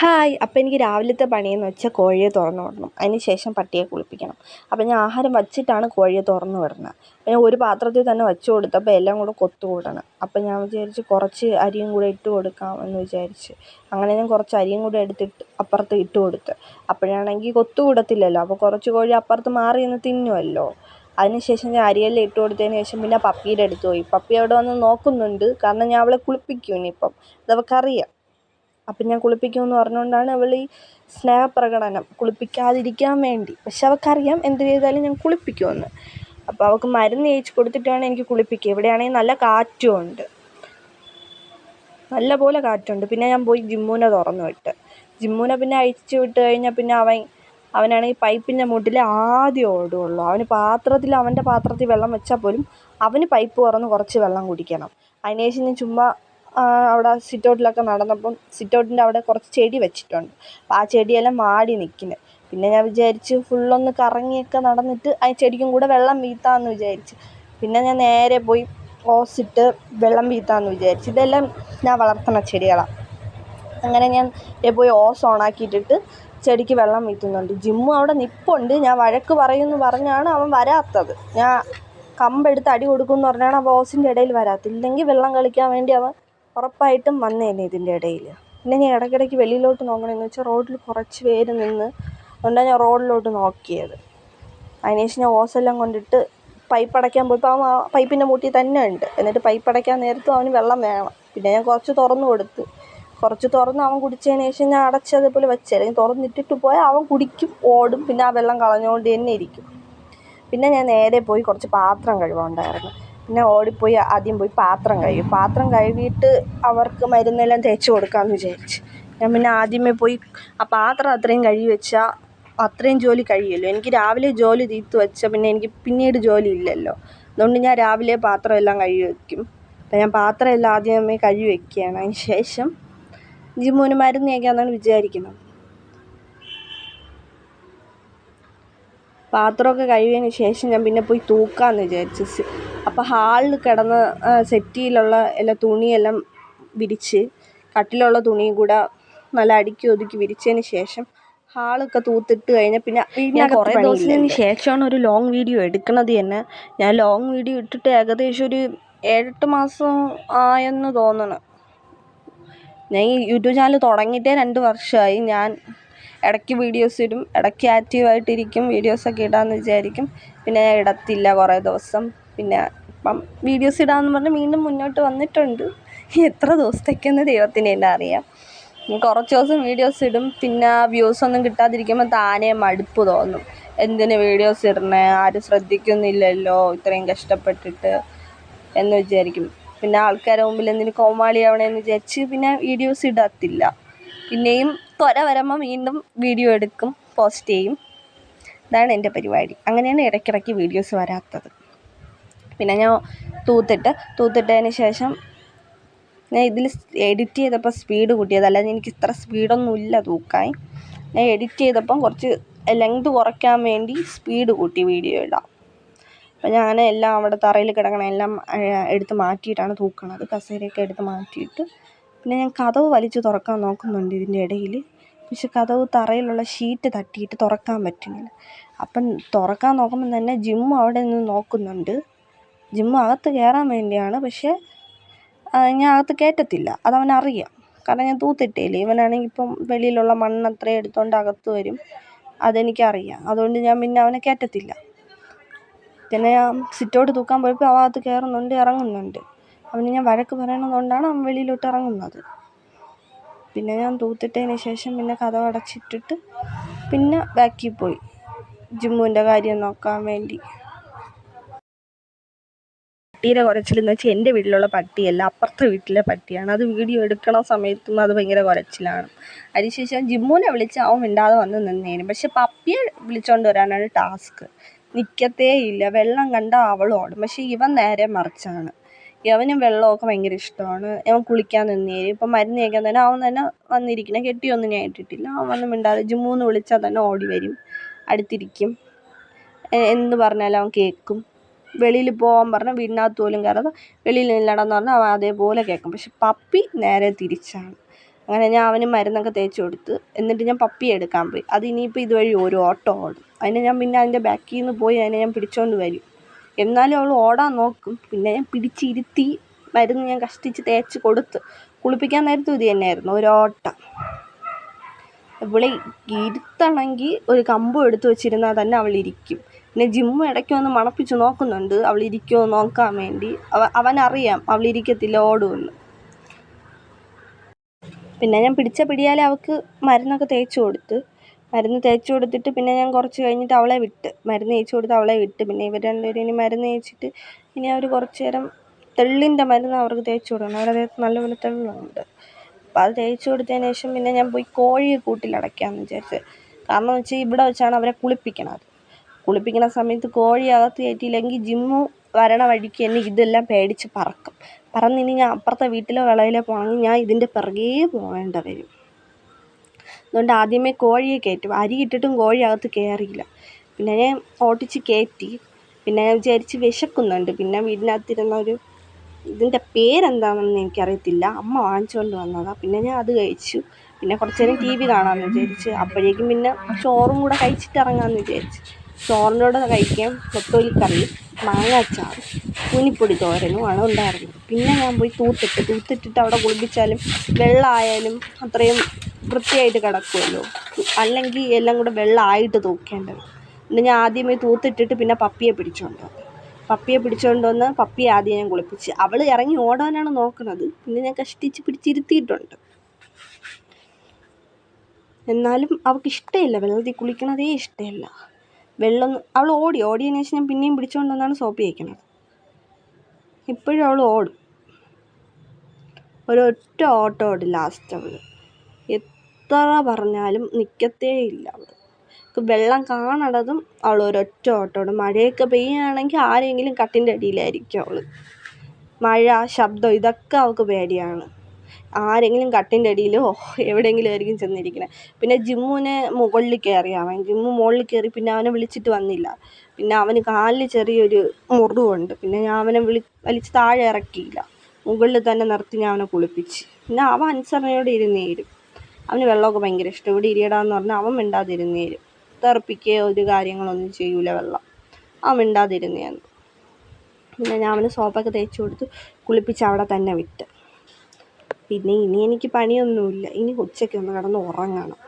Hi അപ്പോൾ എനിക്ക് രാവിലത്തെ പണിയെന്ന് വെച്ചാൽ കോഴിയെ തുറന്നു വിടണം. അതിന് ശേഷം പട്ടിയെ കുളിപ്പിക്കണം. അപ്പോൾ ഞാൻ ആഹാരം വച്ചിട്ടാണ് കോഴിയെ തുറന്നു വിടുന്നത്. പിന്നെ ഒരു പാത്രത്തിൽ തന്നെ വെച്ചു കൊടുത്തപ്പോൾ എല്ലാം കൂടെ കൊത്തു കൂടണം അപ്പോൾ ഞാൻ വിചാരിച്ച് കുറച്ച് അരിയും കൂടെ ഇട്ട് കൊടുക്കാം എന്ന് വിചാരിച്ച്. അങ്ങനെ ഞാൻ കുറച്ച് അരിയും കൂടെ എടുത്തിട്ട് അപ്പുറത്ത് ഇട്ട് കൊടുത്ത്. അപ്പോഴാണെങ്കിൽ കൊത്തു കൂടത്തില്ലല്ലോ അപ്പോൾ കുറച്ച് കോഴി അപ്പുറത്ത് മാറി നിന്ന് തിന്നുമല്ലോ അതിന് ശേഷം ഞാൻ അരിയെല്ലാം ഇട്ട് കൊടുത്തതിന് ശേഷം പിന്നെ പപ്പിയുടെ അടുത്ത് പോയി. പപ്പി അവിടെ വന്ന് നോക്കുന്നുണ്ട്. കാരണം ഞാൻ അവളെ കുളിപ്പിക്കും ഇനിയിപ്പം. അതവൾക്കറിയാം അപ്പം ഞാൻ കുളിപ്പിക്കുമെന്ന് പറഞ്ഞുകൊണ്ടാണ് അവൾ ഈ സ്നേഹപ്രകടനം കുളിപ്പിക്കാതിരിക്കാൻ വേണ്ടി. പക്ഷെ അവൾക്കറിയാം എന്ത് ചെയ്താലും ഞാൻ കുളിപ്പിക്കുമെന്ന്. അപ്പോൾ അവൾക്ക് മരുന്ന് തേച്ച് കൊടുത്തിട്ട് വേണം എനിക്ക് കുളിപ്പിക്കുക. ഇവിടെയാണെങ്കിൽ നല്ല കാറ്റുമുണ്ട്. നല്ല പോലെ കാറ്റുണ്ട് പിന്നെ ഞാൻ പോയി ജിമ്മൂനെ തുറന്നു വിട്ട്. ജിമ്മൂനെ പിന്നെ അഴിച്ചു വിട്ട് കഴിഞ്ഞാൽ പിന്നെ അവൻ അവനാണെങ്കിൽ പൈപ്പിന്റെ മൂട്ടിൽ ആദ്യം ഓടുകയുള്ളൂ അവന് പാത്രത്തിൽ അവന്റെ പാത്രത്തിൽ വെള്ളം വെച്ചാൽ പോലും അവന് പൈപ്പ് തുറന്ന് കുറച്ച് വെള്ളം കുടിക്കണം. അതിനുശേഷം ഞാൻ ചുമ്മാ അവിടെ സിറ്റൗട്ടിലൊക്കെ നടന്നപ്പം സിറ്റ് ഔട്ടിന്റെ അവിടെ കുറച്ച് ചെടി വെച്ചിട്ടുണ്ട്. അപ്പം ആ ചെടിയെല്ലാം മാടി നിൽക്കുന്നു പിന്നെ ഞാൻ വിചാരിച്ചു ഫുള്ളൊന്ന് കറങ്ങിയൊക്കെ നടന്നിട്ട് ആ ചെടിക്കും കൂടെ വെള്ളം വീഴ്ത്താമെന്ന് വിചാരിച്ചു. പിന്നെ ഞാൻ നേരെ പോയി ഓസിട്ട് വെള്ളം വീഴ്ത്താമെന്ന് വിചാരിച്ചു. ഇതെല്ലാം ഞാൻ വളർത്തുന്ന ചെടികളാണ് അങ്ങനെ ഞാൻ പോയി ഓസ് ഓണാക്കിയിട്ടിട്ട് ചെടിക്ക് വെള്ളം വീഴ്ത്തുന്നുണ്ട് ജിമ്മു അവിടെ നിപ്പുണ്ട്. ഞാൻ വഴക്ക് പറയുമെന്ന് പറഞ്ഞാണ് അവൻ വരാത്തത്. ഞാൻ കമ്പെടുത്ത് അടി കൊടുക്കുമെന്ന് പറഞ്ഞാണ് അവൻ ഓസിന്റെ ഇടയിൽ വരാത്തില്ലെങ്കിൽ വെള്ളം കളിക്കാൻ വേണ്ടി അവൻ ഉറപ്പായിട്ടും വന്നേനെ ഇതിന്റെ ഇടയിൽ. പിന്നെ ഞാൻ ഇടയ്ക്കിടയ്ക്ക് വെളിയിലോട്ട് നോക്കണമെന്ന് വെച്ചാൽ റോഡിൽ കുറച്ച് പേര് നിന്ന് അതുകൊണ്ടാണ് ഞാൻ റോഡിലോട്ട് നോക്കിയത്. അതിനുശേഷം ഞാൻ ഓസെല്ലാം കൊണ്ടിട്ട് പൈപ്പ് അടയ്ക്കാൻ പോയപ്പോൾ അവൻ ആ പൈപ്പിന്റെ മൂട്ടിൽ തന്നെ ഉണ്ട്. എന്നിട്ട് പൈപ്പ് അടയ്ക്കാൻ നേരത്തും അവന് വെള്ളം വേണം. പിന്നെ ഞാൻ കുറച്ച് തുറന്നു കൊടുത്തു. കുറച്ച് തുറന്ന് അവൻ കുടിച്ചതിന് ശേഷം ഞാൻ അടച്ചതുപോലെ വെച്ചു. അല്ലെങ്കിൽ തുറന്നിട്ടിട്ട് പോയാൽ അവൻ കുടിക്കും ഓടും. പിന്നെ ആ വെള്ളം കളഞ്ഞുകൊണ്ട് തന്നെ ഇരിക്കും. പിന്നെ ഞാൻ നേരെ പോയി കുറച്ച് പാത്രം കഴുകാനുണ്ടായിരുന്നു പിന്നെ ഓടിപ്പോയി ആദ്യം പോയി പാത്രം കഴുകി. പാത്രം കഴുകിയിട്ട് അവർക്ക് മരുന്നെല്ലാം തേച്ച് കൊടുക്കാമെന്ന് വിചാരിച്ച്. ഞാൻ പിന്നെ ആദ്യമേ പോയി ആ പാത്രം അത്രയും കഴുകി വെച്ചാൽ അത്രയും ജോലി കഴിയുമല്ലോ? എനിക്ക് രാവിലെ ജോലി തീർത്ത് വെച്ചാൽ പിന്നെ എനിക്ക് പിന്നീട് ജോലി ഇല്ലല്ലോ. അതുകൊണ്ട് ഞാൻ രാവിലെ പാത്രം എല്ലാം കഴുകി വെക്കും. അപ്പം ഞാൻ പാത്രം എല്ലാം ആദ്യമേ കഴുകി വെക്കുകയാണ്. അതിന് ശേഷം ജിമ്മുവിന് മരുന്ന് തേക്കാമെന്നാണ് വിചാരിക്കുന്നത്. പാത്രമൊക്കെ കഴുകിയതിന് ശേഷം ഞാൻ പിന്നെ പോയി തൂക്കാമെന്ന് വിചാരിച്ചു. അപ്പോൾ ഹാളിൽ കിടന്ന് സെറ്റിയിലുള്ള എല്ലാ തുണിയെല്ലാം വിരിച്ച് കട്ടിലുള്ള തുണിയും കൂടെ നല്ല അടുക്കി ഒതുക്കി വിരിച്ചതിന് ശേഷം ഹാളൊക്കെ തൂത്തിട്ട് കഴിഞ്ഞാൽ പിന്നെ ഞാൻ കുറേ ദിവസത്തിന് ശേഷമാണ് ഒരു ലോങ് വീഡിയോ എടുക്കുന്നത് തന്നെ. ഞാൻ ലോങ് വീഡിയോ ഇട്ടിട്ട് ഏകദേശം ഒരു ഏഴെട്ട് മാസം ആയെന്ന് തോന്നണം. ഞാൻ ഈ യൂട്യൂബ് ചാനൽ തുടങ്ങിയിട്ടേ രണ്ട് വർഷമായി ഞാൻ ഇടയ്ക്ക് വീഡിയോസ് ഇടും. ഇടയ്ക്ക് ആക്റ്റീവായിട്ടിരിക്കും വീഡിയോസൊക്കെ ഇടാമെന്ന് വിചാരിക്കും. പിന്നെ ഞാൻ ഇടത്തില്ല കുറേ ദിവസം. പിന്നെ ഇപ്പം വീഡിയോസ് ഇടാമെന്ന് പറഞ്ഞ് വീണ്ടും മുന്നോട്ട് വന്നിട്ടുണ്ട്. എത്ര ദിവസത്തേക്കെന്ന് ദൈവത്തിന് തന്നെ അറിയാം. കുറച്ച് ദിവസം വീഡിയോസ് ഇടും. പിന്നെ വ്യൂസ് ഒന്നും കിട്ടാതിരിക്കുമ്പോൾ താനേ മടുപ്പ് തോന്നും. എന്തിന് വീഡിയോസ് ഇടണേ? ആരും ശ്രദ്ധിക്കുന്നില്ലല്ലോ. ഇത്രയും കഷ്ടപ്പെട്ടിട്ട് എന്ന് വിചാരിക്കും. പിന്നെ ആൾക്കാരുടെ മുമ്പിൽ എന്തിന് കോമാളിയാവണേന്ന് വിചാരിച്ച് പിന്നെ വീഡിയോസ് ഇടത്തില്ല. പിന്നെയും ത്വര വരുമ്പോൾ വീണ്ടും വീഡിയോ എടുക്കും പോസ്റ്റ് ചെയ്യും. ഇതാണ് എന്റെ പരിപാടി. അങ്ങനെയാണ് ഇടയ്ക്കിടയ്ക്ക് വീഡിയോസ് വരാത്തത്. പിന്നെ ഞാൻ തൂത്തിട്ട് തൂത്തിട്ടതിന് ശേഷം ഞാൻ ഇതിൽ എഡിറ്റ് ചെയ്തപ്പോൾ സ്പീഡ് കൂട്ടിയത്. അല്ലാതെ എനിക്ക് ഇത്ര സ്പീഡൊന്നും ഇല്ല തൂക്കാൻ. ഞാൻ എഡിറ്റ് ചെയ്തപ്പം കുറച്ച് ലെങ്ത് കുറയ്ക്കാൻ വേണ്ടി സ്പീഡ് കൂട്ടി വീഡിയോ ഇടാം. അപ്പം ഞാൻ എല്ലാം അവിടെ തറയിൽ കിടക്കണ എല്ലാം എടുത്ത് മാറ്റിയിട്ടാണ് തൂക്കണത്. കസേരയൊക്കെ എടുത്ത് മാറ്റിയിട്ട് പിന്നെ ഞാൻ കതവ് വലിച്ചു തുറക്കാൻ നോക്കുന്നുണ്ട് ഇതിന്റെ ഇടയിൽ. പക്ഷെ കതവ് തറയിലുള്ള ഷീറ്റ് തട്ടിയിട്ട് തുറക്കാൻ പറ്റുന്നില്ല. അപ്പം തുറക്കാൻ നോക്കുമ്പോൾ തന്നെ ജിമ്മ് അവിടെ നിന്ന് നോക്കുന്നുണ്ട്. ജിമ്മ് അകത്ത് കയറാൻ വേണ്ടിയാണ്. പക്ഷേ ഞാൻ അകത്ത് കയറ്റത്തില്ല. അതവനറിയാം കാരണം ഞാൻ തൂത്തിട്ടേലേ ഇവനാണെങ്കിൽ ഇപ്പം വെളിയിലുള്ള മണ്ണ് അത്രയും എടുത്തുകൊണ്ട് അകത്ത് വരും. അതെനിക്കറിയാം. അതുകൊണ്ട് ഞാൻ പിന്നെ അവനെ കയറ്റത്തില്ല. പിന്നെ ഞാൻ സിറ്റൗട്ട് തൂക്കാൻ പോയപ്പോൾ അവ അകത്ത് കയറുന്നുണ്ട് ഇറങ്ങുന്നുണ്ട്. അവന് ഞാൻ വഴക്ക് പറയണതുകൊണ്ടാണ് അവൻ വെളിയിലോട്ട് ഇറങ്ങുന്നത്. പിന്നെ ഞാൻ തൂത്തിട്ടതിന് ശേഷം പിന്നെ കഥ അടച്ചിട്ടിട്ട് പിന്നെ ബാക്കിൽ പോയി. ജിമ്മുവിന്റെ കാര്യം നോക്കാൻ വേണ്ടി. പട്ടീനെ കുരച്ചിലെന്ന് വെച്ചാൽ എന്റെ വീട്ടിലുള്ള പട്ടിയല്ല അപ്പുറത്തെ വീട്ടിലെ പട്ടിയാണ്. അത് വീഡിയോ എടുക്കണ സമയത്തും അത് ഭയങ്കര കുരച്ചിലാണ്. അതിനുശേഷം ജിമ്മുവിനെ വിളിച്ച് അവൻ മിണ്ടാതെ വന്ന് നിന്നേനും. പക്ഷെ പപ്പിയെ വിളിച്ചുകൊണ്ട് വരാനാണ് ടാസ്ക്. നിൽക്കത്തേ ഇല്ല വെള്ളം കണ്ടാൽ അവളോടും ഓടും. പക്ഷേ ഇവൻ നേരെ മറിച്ചാണ്. അവനും വെള്ളമൊക്കെ ഭയങ്കര ഇഷ്ടമാണ്. അവൻ കുളിക്കാൻ നിന്നേര്. ഇപ്പം മരുന്ന് തേക്കാൻ തന്നെ അവൻ തന്നെ വന്നിരിക്കണം കെട്ടിയൊന്നും ഞാൻ ഇട്ടിട്ടില്ല. അവൻ വന്ന് മിണ്ടാതെ ജിമ്മൂന്ന് വിളിച്ചാൽ തന്നെ ഓടി വരും. അടുത്തിരിക്കും. എന്ത് പറഞ്ഞാലും അവൻ കേൾക്കും വെളിയിൽ പോകാൻ പറഞ്ഞാൽ വീടിനകത്ത് പോലും കയറാതെ വെളിയിൽ നില്ലടാന്ന് പറഞ്ഞാൽ അവൻ അതേപോലെ കേൾക്കും പക്ഷെ പപ്പി നേരെ തിരിച്ചാണ്. അങ്ങനെ ഞാൻ അവന് മരുന്നൊക്കെ തേച്ച് കൊടുത്ത് എന്നിട്ട് ഞാൻ പപ്പിയെ എടുക്കാൻ പോയി. അത് ഇനിയിപ്പോൾ ഇതുവഴി ഒരു ഓട്ടോ ഓടും. അതിനെ ഞാൻ പിന്നെ അതിന്റെ ബാക്കിൽ നിന്ന് പോയി അതിനെ ഞാൻ പിടിച്ചുകൊണ്ട് വരും. എന്നാലും അവൾ ഓടാൻ നോക്കും. പിന്നെ ഞാൻ പിടിച്ചിരുത്തി മരുന്ന് ഞാൻ കഷ്ടിച്ച് തേച്ച് കൊടുത്ത് കുളിപ്പിക്കാൻ നേരത്തും ഇത് തന്നെയായിരുന്നു ഒരോട്ടം ഇവളെ ഇരുത്തണമെങ്കിൽ ഒരു കമ്പും എടുത്തു വെച്ചിരുന്നാൽ തന്നെ അവൾ ഇരിക്കും. പിന്നെ ജിമ്മ് ഇടയ്ക്ക് വന്ന് മണപ്പിച്ച് നോക്കുന്നുണ്ട് അവൾ ഇരിക്കുമോ നോക്കാൻ വേണ്ടി. അവ അവനറിയാം അവൾ ഇരിക്കത്തില്ല ഓടുമെന്ന്. പിന്നെ ഞാൻ പിടിച്ച പിടിയാലെ അവൾക്ക് മരുന്നൊക്കെ തേച്ച് കൊടുത്ത് മരുന്ന് തേച്ച് കൊടുത്തിട്ട് പിന്നെ ഞാൻ കുറച്ച് കഴിഞ്ഞിട്ട് അവളെ വിട്ട്. മരുന്ന് തേച്ച് കൊടുത്ത് അവളെ വിട്ട്. പിന്നെ ഇവർ രണ്ടുപേരും ഇനി മരുന്ന് തേച്ചിട്ട് ഇനി അവർ കുറച്ച് നേരം തെള്ളിന്റെ മരുന്ന് അവർക്ക് തേച്ച് കൊടുക്കണം. അവരുടെ ദേഹത്ത് നല്ലപോലെ തെള്ളുണ്ട് അപ്പോൾ അത് തേച്ച് കൊടുത്തതിന് ശേഷം പിന്നെ ഞാൻ പോയി കോഴിയെ കൂട്ടിലടയ്ക്കാമെന്ന് വിചാരിച്ച്. കാരണം എന്ന് വെച്ചാൽ ഇവിടെ വെച്ചാണ് അവരെ കുളിപ്പിക്കണത്. കുളിപ്പിക്കുന്ന സമയത്ത് കോഴി അകത്ത് കയറ്റിയില്ലെങ്കിൽ ജിമ്മു വരണ വഴിക്ക് എന്നെ ഇതെല്ലാം പേടിച്ച് പറക്കും. പറന്നിനി ഞാൻ അപ്പുറത്തെ വീട്ടിലോ വിളയിലോ പോകണമെങ്കിൽ ഞാൻ ഇതിന്റെ പിറകേ പോകേണ്ട വരും. അതുകൊണ്ട് ആദ്യമേ കോഴിയെ കയറ്റും. അരി ഇട്ടിട്ടും കോഴി അകത്ത് കയറിയില്ല പിന്നെ ഞാൻ ഓട്ടിച്ച് കയറ്റി. പിന്നെ ഞാൻ വിചാരിച്ച് വിശക്കുന്നുണ്ട്. പിന്നെ വീടിനകത്തിരുന്ന ഒരു ഇതിന്റെ പേരെന്താണെന്ന് എനിക്കറിയത്തില്ല. അമ്മ വാങ്ങിച്ചുകൊണ്ട് വന്നതാണ് പിന്നെ ഞാൻ അത് കഴിച്ചു. പിന്നെ കുറച്ച് നേരം ടി വി കാണാമെന്ന് വിചാരിച്ച്. അപ്പോഴേക്കും പിന്നെ ചോറും കൂടെ കഴിച്ചിട്ട് ഇറങ്ങാമെന്ന് വിചാരിച്ച്. ചോറിന്റെ കൂടെ കഴിക്കാൻ മാങ്ങ അച്ചാറ് കൂനിപ്പൊടി തോരനും ആണ് ഉണ്ടായിരുന്നത്. പിന്നെ ഞാൻ പോയി തൂത്തിട്ട് തൂത്തിട്ടിട്ട് അവിടെ കുളിപ്പിച്ചാലും വെള്ളമായാലും അത്രയും വൃത്തിയായിട്ട് കിടക്കുമല്ലോ. അല്ലെങ്കിൽ എല്ലാം കൂടെ വെള്ളമായിട്ട് തൂക്കേണ്ടത്. പിന്നെ ഞാൻ ആദ്യമേ തൂത്തിട്ടിട്ട് പിന്നെ പപ്പിയെ പിടിച്ചുകൊണ്ട് പപ്പിയെ പിടിച്ചുകൊണ്ട് വന്ന് പപ്പിയെ ആദ്യം ഞാൻ കുളിപ്പിച്ച്. അവൾ ഇറങ്ങി ഓടാനാണ് നോക്കുന്നത്. പിന്നെ ഞാൻ കഷ്ടിച്ച് പിടിച്ചിരുത്തിയിട്ടുണ്ട്. എന്നാലും അവൾക്ക് ഇഷ്ടമില്ല. വെള്ളത്തിൽ കുളിക്കണതേ ഇഷ്ടമില്ല. വെള്ളം അവൾ ഓടി ഓടിയതിന് ശേഷം ഞാൻ പിന്നെയും പിടിച്ചുകൊണ്ട് വന്നാണ് സോപ്പ് തേക്കുന്നത്. ഇപ്പോഴും അവൾ ഓടും. ഒരൊറ്റ ഓട്ടോ ഓടും ലാസ്റ്റ് അവൾ. എത്ര പറഞ്ഞാലും നിൽക്കത്തേ ഇല്ല അവൾ. വെള്ളം കാണണതും അവൾ ഒരൊറ്റ ഓട്ടോ ഓടും മഴയൊക്കെ പെയ്യുകയാണെങ്കിൽ ആരെങ്കിലും കട്ടിന്റെ അടിയിലായിരിക്കും അവൾ. മഴ ശബ്ദം ഇതൊക്കെ അവൾക്ക് പേടിയാണ്. ആരെങ്കിലും കട്ടിന്റെ അടിയിലോ എവിടെയെങ്കിലും ആയിരിക്കും ചെന്നിരിക്കുന്നത് പിന്നെ ജിമ്മുവിന് മുകളിൽ കയറി അവൻ. ജിമ്മു മുകളിൽ കയറി പിന്നെ അവനെ വിളിച്ചിട്ട് വന്നില്ല. പിന്നെ അവന് കാലിൽ ചെറിയൊരു മുറിവുണ്ട്. പിന്നെ ഞാൻ അവനെ വിളി വലിച്ച് താഴെ ഇറക്കിയില്ല. മുകളിൽ തന്നെ നിർത്തി ഞാൻ അവനെ കുളിപ്പിച്ച്. പിന്നെ അവൻ അനുസരണയോടെ ഇരുന്ന് തരും അവന് വെള്ളമൊക്കെ ഭയങ്കര ഇഷ്ടം. ഇവിടെ ഇരിയടാന്ന് പറഞ്ഞാൽ അവൻ മിണ്ടാതിരുന്ന് തരും ഒരു കാര്യങ്ങളൊന്നും ചെയ്യൂല വെള്ളം. അവൻ മിണ്ടാതിരുന്നേന്ന് പിന്നെ ഞാൻ അവന് സോപ്പൊക്കെ തേച്ച് കൊടുത്ത് കുളിപ്പിച്ച് അവിടെ തന്നെ വിട്ട്. പിന്നെ ഇനി എനിക്ക് പണിയൊന്നുമില്ല. ഇനി ഉച്ചയ്ക്കൊന്ന് കിടന്ന് ഉറങ്ങണം.